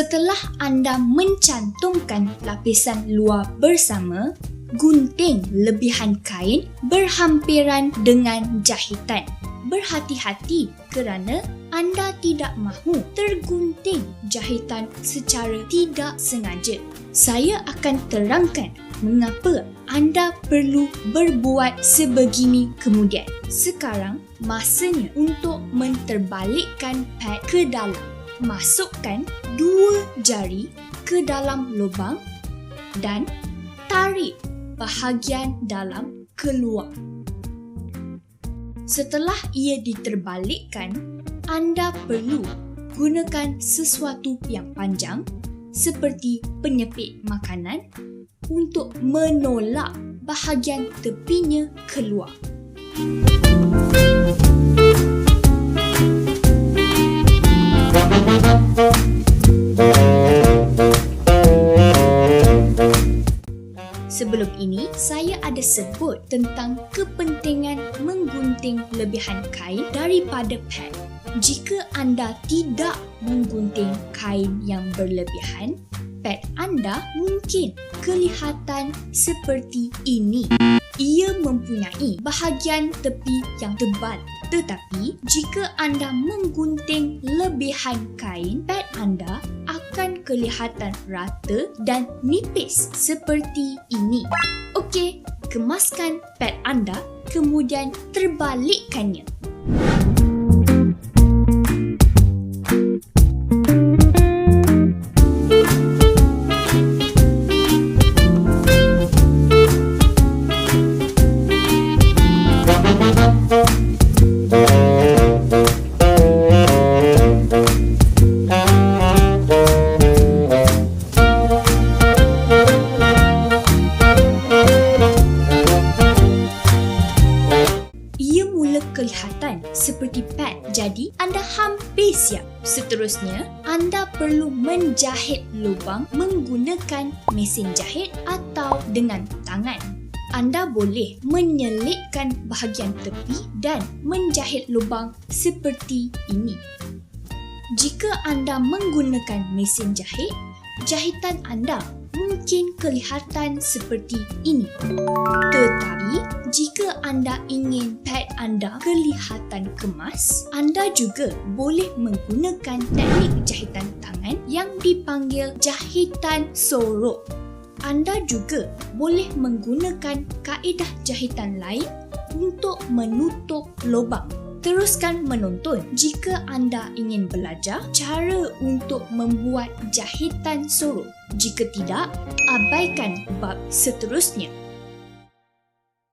Setelah anda mencantumkan lapisan luar bersama, gunting lebihan kain berhampiran dengan jahitan. Berhati-hati kerana anda tidak mahu tergunting jahitan secara tidak sengaja. Saya akan terangkan mengapa anda perlu berbuat sebegini kemudian. Sekarang masanya untuk menterbalikkan pad ke dalam masukkan dua jari ke dalam lubang dan tarik bahagian dalam keluar. Setelah ia diterbalikkan, anda perlu gunakan sesuatu yang panjang seperti penyepit makanan untuk menolak bahagian tepinya keluar. Sebelum ini, saya ada sebut tentang kepentingan menggunting lebihan kain daripada pad. Jika anda tidak menggunting kain yang berlebihan, pad anda mungkin kelihatan seperti ini. Ia mempunyai bahagian tepi yang tebal. Tetapi, jika anda menggunting lebihan kain, pad anda akan kelihatan rata dan nipis seperti ini. Okey, kemaskan pad anda kemudian terbalikkannya. Kelihatan seperti pad jadi anda hampir siap. Seterusnya, anda perlu menjahit lubang menggunakan mesin jahit atau dengan tangan. Anda boleh menyelitkan bahagian tepi dan menjahit lubang seperti ini. Jika anda menggunakan mesin jahit, jahitan anda mungkin kelihatan seperti ini. Tetapi, jika anda ingin pad anda kelihatan kemas, anda juga boleh menggunakan teknik jahitan tangan yang dipanggil jahitan sorok. Anda juga boleh menggunakan kaedah jahitan lain untuk menutup lubang. Teruskan menonton jika anda ingin belajar cara untuk membuat jahitan sorok. Jika tidak, abaikan bab seterusnya.